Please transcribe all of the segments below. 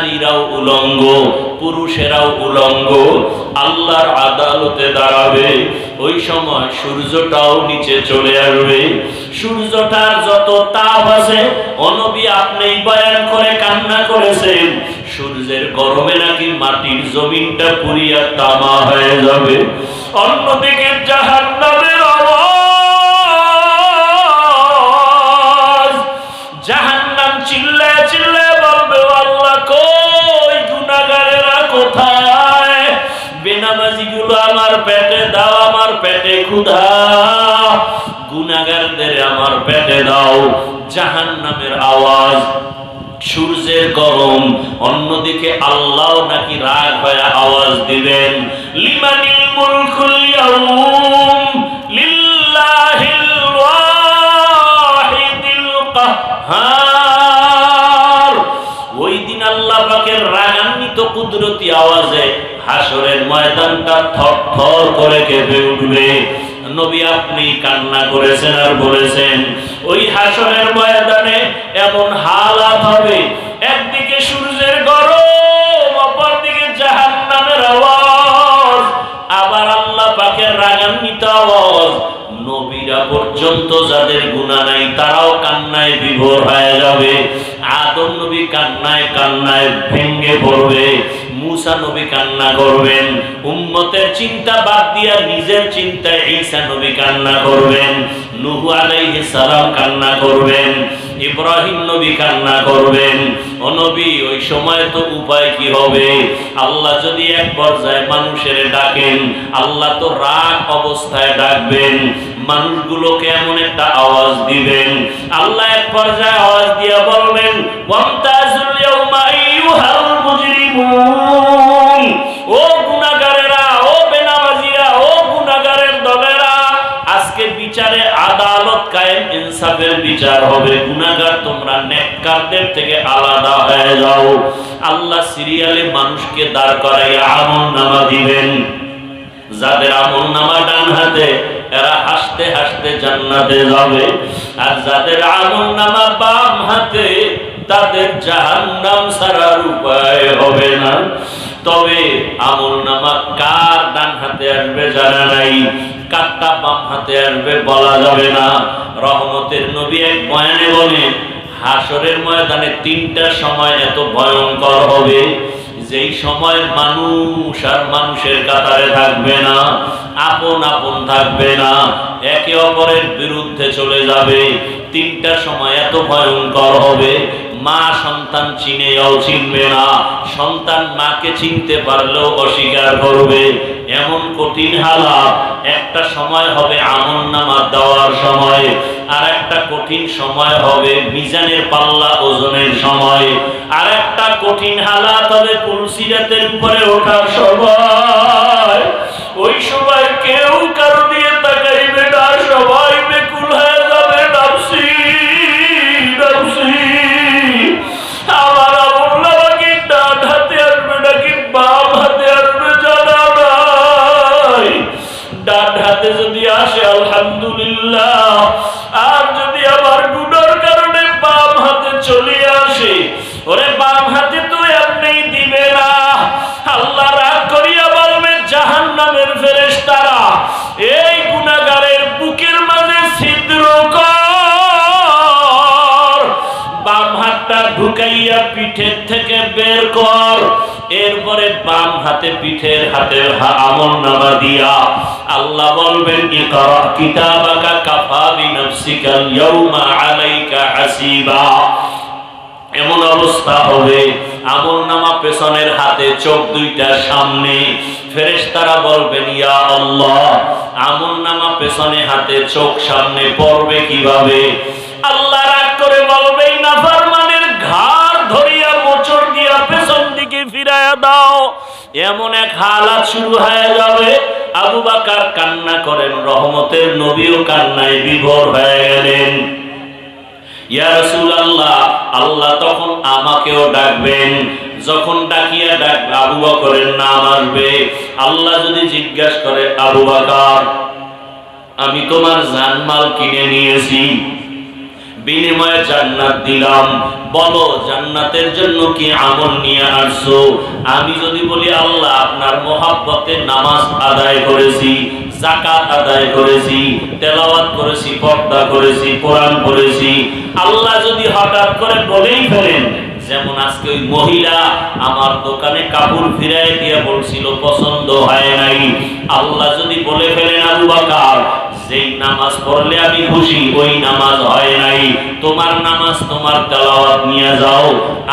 নারীরাও উলঙ্গ, পুরুষেরাও উলঙ্গ, আল্লাহর আদালতে দাঁড়াবে। ওই সময় সূর্যটাও নিচে চলে আসবে। সূর্যটার যত তাপ আছে, অনবী আপনি বয়ান করে কান্না করেছেন। সূর্যের গরমে নাকি মাটির জমিনটা পুরিয়া তামা হয়ে যাবে। অন্যদিকে জাহান্নামের জাহান্নামের আওয়াজ, সূর্যের গরম, অন্যদিকে আল্লাহ নাকি রাগ হয়ে আওয়াজ দিবেন ওই দিন আল্লাহ রাগান্বিত কুদরতি আওয়াজে হাসরের ময়দানটা থর করে কেঁপে উঠবে। নবী আপনি কান্না করেছেন আর বলেছেন, ওই হাসনের ময়দানে এমন হালাত হবে, একদিকে সূর্যের গরম, অপরদিকে জাহান্নামের আওয়াজ, আবার আল্লাহ পাকের রাগান্বিত আওয়াজ, নবীরা পর্যন্ত যাদের গুণা নাই তারাও কান্নায় বিভোর হয়ে যাবে, আদম নবী কান্নায় কান্নায় ভেঙ্গে পড়বে। মুসা নবী কান্না করবেন। উম্মতের চিন্তা বাদ দিয়া নিজের চিন্তায় ঈসা নবী কান্না করবেন। নুহু সালাম কান্না করবেন। ইব্রাহিম নবী কান্না করবেন। ওই সময় তো উপায় কি হবে? আল্লাহ যদি এক পর্যায়ে মানুষের ডাকেন, আল্লাহ তো রাগ অবস্থায় ডাকবেন। মানুষগুলোকে এমন একটা আওয়াজ দিবেন। আল্লাহ এক পর্যায়ে আওয়াজ দিয়ে বলবেন ইনসাফের বিচার হবে, গুনাহগার তোমরা নেককারদের থেকে আলাদা হয়ে যাও। আল্লাহ সিরিয়ালে মানুষকে দাঁড় করাইয়া আমল নামা দিবেন। যাদের আমল নামা ডান হাতে, এরা হাসতে হাসতে জান্নাতে যাবে। আর যাদের আমল নামা বাম হাতে, তাদের জাহান্নাম ছাড়ার উপায় হবে না। তবে আমল নামা কার ডান হাতে আসবে জানা নাই, কারটা বাম হাতে আসবে বলা যাবে না। রহমতের নবী এক বয়ানে বলে হাসরের ময়দানে তিনটা সময় এত ভয়ঙ্কর হবে, যেই সময় মানুষ আর মানুষের কাতারে থাকবে না, আপন আপন থাকবে না, একে অপরের বিরুদ্ধে চলে যাবে। তিনটা সময় এত ভয়ঙ্কর হবে মা সন্তান চিনেও চিনবে না। সন্তান মাকে চিনতে পারলেও অস্বীকার করবে। এমন কঠিন হালাত, একটা সময় হবে আমল নামা দেওয়ার সময়, আর একটা কঠিন সময় হবে মিজানের পাল্লা ওজনের সময়। আর একটা কঠিন হালাত হবে কুলসিরাতের উপরে ওঠার সময়। ওই সময় কেউ কারও দিয়ে তাকাইবে না সবাই ঢুকাইয়া পিঠের থেকে বের কর। এরপরে বাম হাতে পিঠের হাতের হা- আমল নামা দিয়া আল্লাহ বলবেন, ইকরা কিতাবাকা কাফা বিনাফসিকা ইয়াউমা আলাইকা হাসিবা। এমন অবস্থা হবে, আমল নামা পেছনের হাতে, চোখ দুইটা সামনে। ফেরেশতারা বলবেন, ইয়া আল্লাহ, আমল নামা পেছনে হাতে, চোখ সামনে পড়বে কীভাবে? আল্লাহ রাগ করে বলবে এমন এক হালাত শুরু হয়ে যাবে, আবু বাকার কান্না করেন, রহমতের নবীও কান্নায় বিভোর হয়ে গেলেন। রাসূলুল্লাহ, আল্লাহ তখন আমাকেও ডাকবেন। যখন ডাকিয়া ডাক, আবু বকরের নাম আসবে। আল্লাহ যদি জিজ্ঞাসা করে, আবু বকর, আমি তোমার জানমাল কিনে নিয়েছি। বিনিময়ে জান্নাত দিলাম। বলো, জান্নাতের জন্য কি আমল নিয়ে আসছো? আমি যদি বলি, আল্লাহ, আপনার মোহাব্বতে নামাজ আদায় করেছি জাকাত আদায় করেছি, তেলাওয়াত করেছি, পর্দা করেছি, কোরআন পড়েছি। আল্লাহ যদি হঠাৎ করে বলেই ফেলেন, যেমন আজকে ওই মহিলা আমার দোকানে কাপড় ফিরাই দিয়ে বলছিল, পছন্দ হয় নাই। আল্লাহ যদি বলে ফেলেন, আবু বাকার যেই নামাজ পড়লে আমি খুশি, ওই নামাজ হয় নাই। তোমার নামাজ তোমার তেলাওয়াত নিয়ে যাও।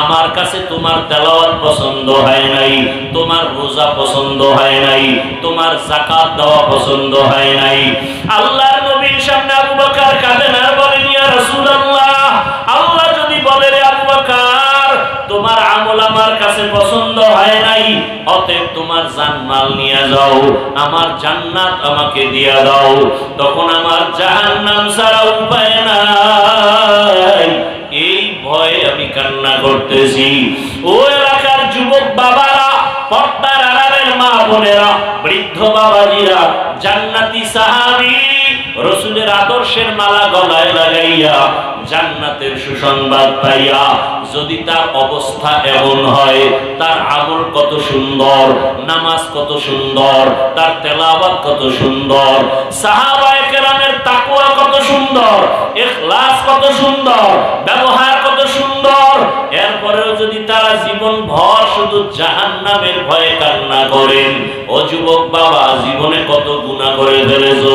আমার কাছে তোমার তেলাওয়াত পছন্দ হয় নাই, তোমার রোজা পছন্দ হয় নাই, তোমার জাকাত দেওয়া পছন্দ হয় নাই। আল্লাহর নবীর সামনে আবু বকর কাঁদে আর বলেন ইয়া রাসূলুল্লাহ আল্লাহ যদি বলে রে আবু বকর আমার কাছে পছন্দ হয় নাই, অতএব তোমার জানমাল নিয়ে যাও, আমার জান্নাত আমাকে দিয়া দাও। তখন আমার জাহান্নাম ছাড়া উপায় নাই। এই ভয়ে আমি কান্না করতেছি। ও এলাকার যুবক বাবারা, পর্দার আড়ালের মা বোনেরা, বৃদ্ধ বাবাজিরা, জান্নাতি সাহাবী, রসুলের আদর্শের মালা গলায় লাগাইয়া জান্নাতের সুসংবাদ পাইয়া যদি তার অবস্থা এমন হয়, তার আমল কত সুন্দর, নামাজ কত সুন্দর, তার তেলাবাদ কত সুন্দর, সাহাবায় কেরামের তাকুয়া কত সুন্দর এখলাস কত সুন্দর, ব্যবহার জীবন ভর শুধু জাহান্নামের ভয়ে কান্না করেন। ও যুবক বাবা, জীবনে কত গুনাহ করে ফেলেছো?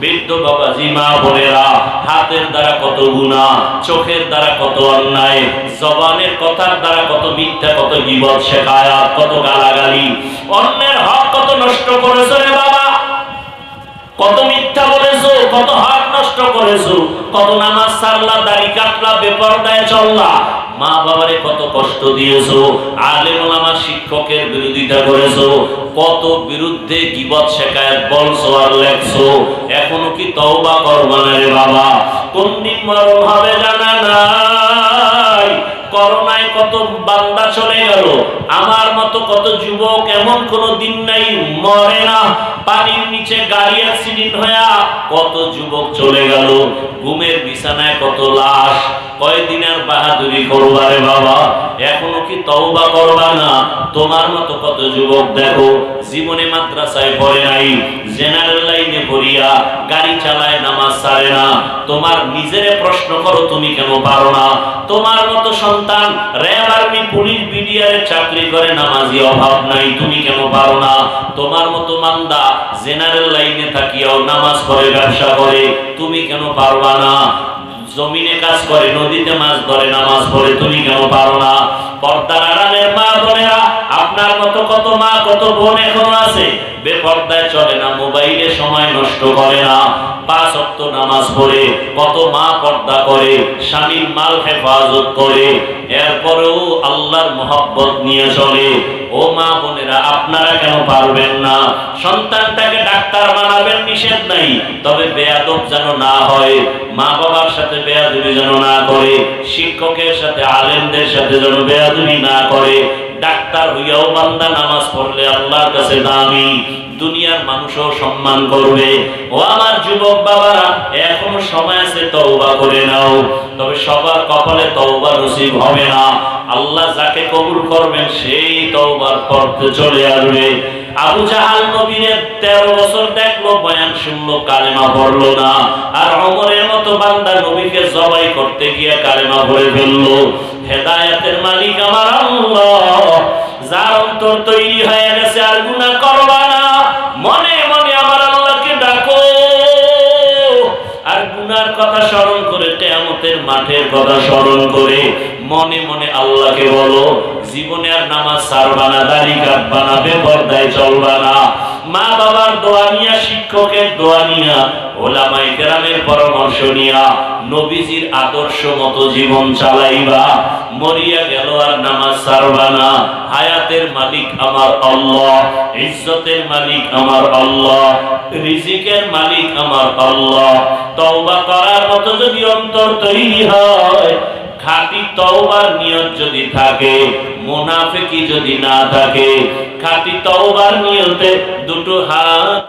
বৃদ্ধ বাবা জিমা বোনেরা, হাতের দ্বারা কত গুনাহ, চোখের দ্বারা কত অন্যায়, জবানের কথার দ্বারা কত মিথ্যা, কত বিপদ শেখায়, কত গালাগালি। অন্যের হক কত নষ্ট করেছ রে বাবা? কত মিথ্যা বলেছ, কত হক করেছ, কত নামাজ সারলা, দাড়ি কাটলা বেপরদায় চললা। মা বাবারে কত কষ্ট দিয়েছ, আলেম ওলামা শিক্ষকের বিরোধিতা করেছ, কত বিরুদ্ধে গিবত শেখায় বলছো আর লেখছো, এখনও কি তওবা করবা না রে বাবা? কোন দিন মরণ হবে জানা করোনায় কত বান্দা চলে গেল। আমার মতো কত যুবক এমন কোন দিন নাই, মরে না। পানির নিচে গাড়ি অ্যাক্সিডেন্ট হয়ে কত যুবক চলে গেল। ঘুমের বিছানায় কত লাশ। কয়দিন বাহাদুরি করবা রে বাবা? এখনও কি তওবা করবা না? তোমার মতো কত যুবক দেখো, জীবনে মাদ্রাসায় পড়ে নাই, জেনারেল লাইনে পড়িয়া গাড়ি চালায়, নামাজ সারে না। তোমার নিজেরে প্রশ্ন করো, তুমি কেন পারো না? তোমার মতো সন্তান র্যাব আর্মি, পুলিশ, বিডিআরে চাকরি করে, নামাজি অভাব নাই, তুমি কেন পারো না? তোমার মতো মান্দা জেনারেল লাইনে থাকিয়াও নামাজ পড়ে, ব্যবসা করে, তুমি কেন পারবা না? জমিনে কাজ করে, নদীতে মাছ ধরে, নামাজ পড়ে, তুমি কেন পারো না? পর্দার আড়ালের মা বোনেরা, আপনার মতো কত মা, কত বোন এখনও আছে? বেপর্দায় চলে না, মোবাইলে সময় নষ্ট করে না। পাঁচ অক্ত নামাজ পড়ে, কত মা পর্দা করে, স্বামীর মাল হেফাজত করে। এরপরেও আল্লাহর মোহাব্বত নিয়ে চলে। ও মা বোনেরা, আপনারা কেন পারবেন না? সন্তানটাকে ডাক্তার বানাবেন নিষেধ নাই, তবে বেয়াদব যেন না হয় মা বাবার সাথে বেয়াদবি যেন না করে, শিক্ষকের সাথে, আলেমদের সাথে যেন বেয়াদবি না করে ডাক্তার হইয়াও বান্দা নামাজ পড়লে আল্লাহর কাছে দামি। দুনিয়ার মানুষও সম্মান করবে। ও আমার যুবক বাবারা এখনও সময় আছে তওবা করে নাও। তবে সবার কপালে তওবা নসিব হবে না। আল্লাহ যাকে কবুল করবেন, সেই তওবার পথে চলে আসবে। আবু জাহাল নবীনের তেরো বছর দেখল, বয়ান শুনলো, কালেমা পড়ল না। আর অমরের মতো বান্দা নবীকে জবাই করতে গিয়ে কালেমা পড়ে ফেলল। হেদায়েতের মালিক আমার আল্লাহ। যার অন্তর তৈরি হয়ে গেছে আর গুনাহ করবা না। মনে মনে আমার আল্লাহকে ডাকো। আর গুনার কথা স্মরণ করে, কেয়ামতের মাঠের কথা স্মরণ করে মনে মনে আল্লাহকে বলো, জীবনে আর নামাজ সারবা না, দাড়ি না, বেপর্দায় চলবা না। মা বাবার দোয়া নিয়া, শিক্ষকের দোয়া নিয়া ওলামাই কেরামের পরামর্শ নিয়া নবীজির আদর্শ মতো জীবন চালাইবা। মরিয়া গেল আর নামাজ সারবা না। হায়াতের মালিক আমার আল্লাহ, ইজ্জতের মালিক আমার আল্লাহ, রিজিকের মালিক আমার আল্লাহ। তওবা করার মতো যদি অন্তর তৈরি হয় খাঁটি তওবার নিয়ত যদি থাকে মুনাফিকি যদি না থাকে খাঁটি তওবার নিয়তে দুটো হাত